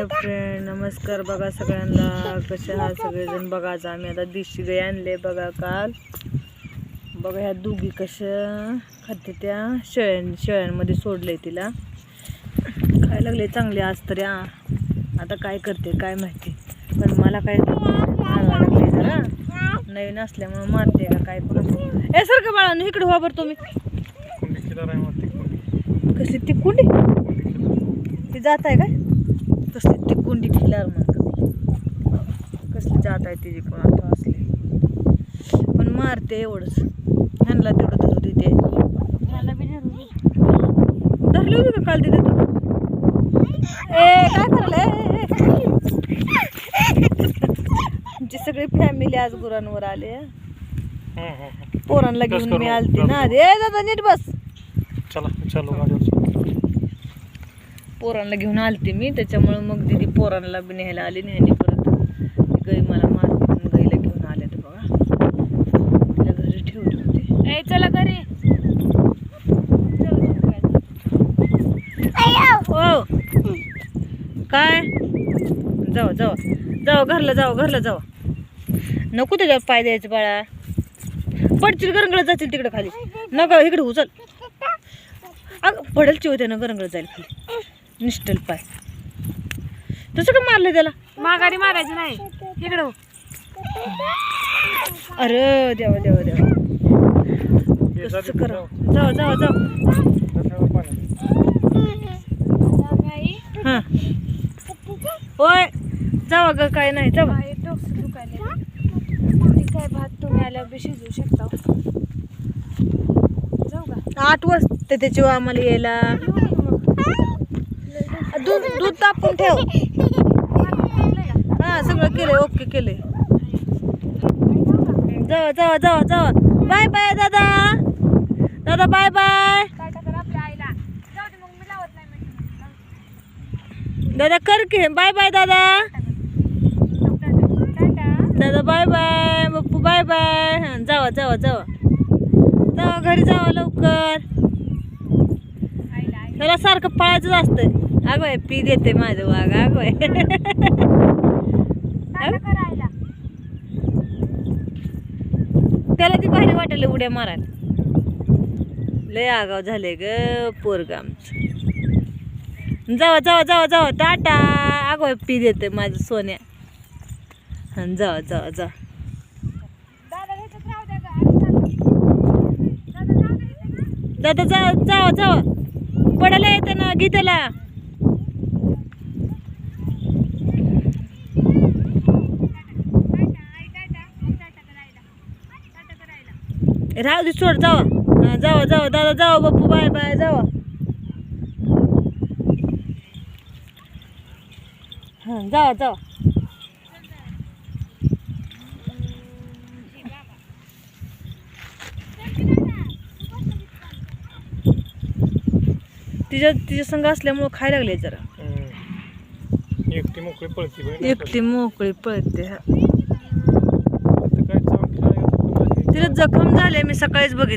Hi friend नमस्कार बघा सगळ्यांना. कसे आहात सगळेजण? बघा आज आम्ही आता दिशी गाई आणले बघा काल. बघा ह्या दोघी कशा खाते त्या शेळ्यां शेळ्यांमध्ये सोडले तिला. काय लागले चांगले आज तरी. आता काय करते काय माहिती. पण मला काय मारावं लागले जरा. नवीन असल्यामुळे मारते का काय पण ए सर का बाळा इकडे व्हा बरं तुम्ही. मग ती कुंडी. कसली ती कुंडी? कुंडी किती ती जात आहे काय? कसली ती कुंडी खिलार म्हणतात कसली? जात आहे तिची पण आता असली? पण मारते एवढंच. ह्यांना तेवढं धरू देते. धरली होती का काल तिथे तू? ए काय करले तुमची सगळी फॅमिली आज गुरांवर आले पोरांना घेऊन मी आलते ना. ए दादा नीट बस. चला चला. पोरांना घेऊन आलते मी त्याच्यामुळे मग दिदी पोरांना बी न्यायला आली न्यायनी परत गाई मला म्हणून गाईला घेऊन आले तर बघा. तिला घरी ठेवली होती. ए चला घरी. हो. काय? जाऊ जाऊ. जाऊ घरला जाऊ घरला जाऊ. नको त्याच्यावर पाय द्यायचं बाळा. पडतील गरंगळत जातील तिकडे खाली. नका इकडे उचल. अग पडेल चिवते ना गरंगळत जाईल खाली. निष्ठल पाय. तसं का मारलं त्याला. माघारी मारायची नाही. इकडं हो. अरे देवा देवा देवा. कसं करा? जाऊ. जाऊ जाऊ. हां. होय. जावा ग काय नाही जावा डोकं भात तुम्ही आल्यावर बी शिजवू शकता जाऊ का? आठ वाजते त्याची आम्हाला यायला. दूध दूध तापून ठेव. हा सगळं केलंय ओके केलंय. जावा जावा जावा जावा. बाय बाय दादा. दादा बाय बाय. मग दादा कर की. बाय बाय दादा. दादा bye bye. Pappu bye bye. जावा जावा जावा. जावा घरी जावा लवकर. त्याला सारखं पाळायचंच असतं अगं बाई, पी देते माझं वाघ अगं. आईला त्याला ती भारी वाटायला उड्या मारायला. लय आगाव झाले ग पोरग आमचं. जावा जावा जावा जावा. टाटा. अगं पी देते माझं सोन्या. हा जावा जावा जावा. दादा जावा जावा जावा. पडायला येते ना गीताला टाटा आई टाटा मग टाटा कर आईला टाटा कर आईला राहू दे सोड जावा हा जावा जावा दादा जावा बाप्पू बाय बाय जावा हा जावा जावा तिच्या तिच्या संघ असल्यामुळं खायला लागले जरा. एकटी मोकळी पळती. एकटी मोकळी पळते हा. आता काय चावून खेळायला पण नाही. तिला जखम झाले मी सकाळीच बघितली.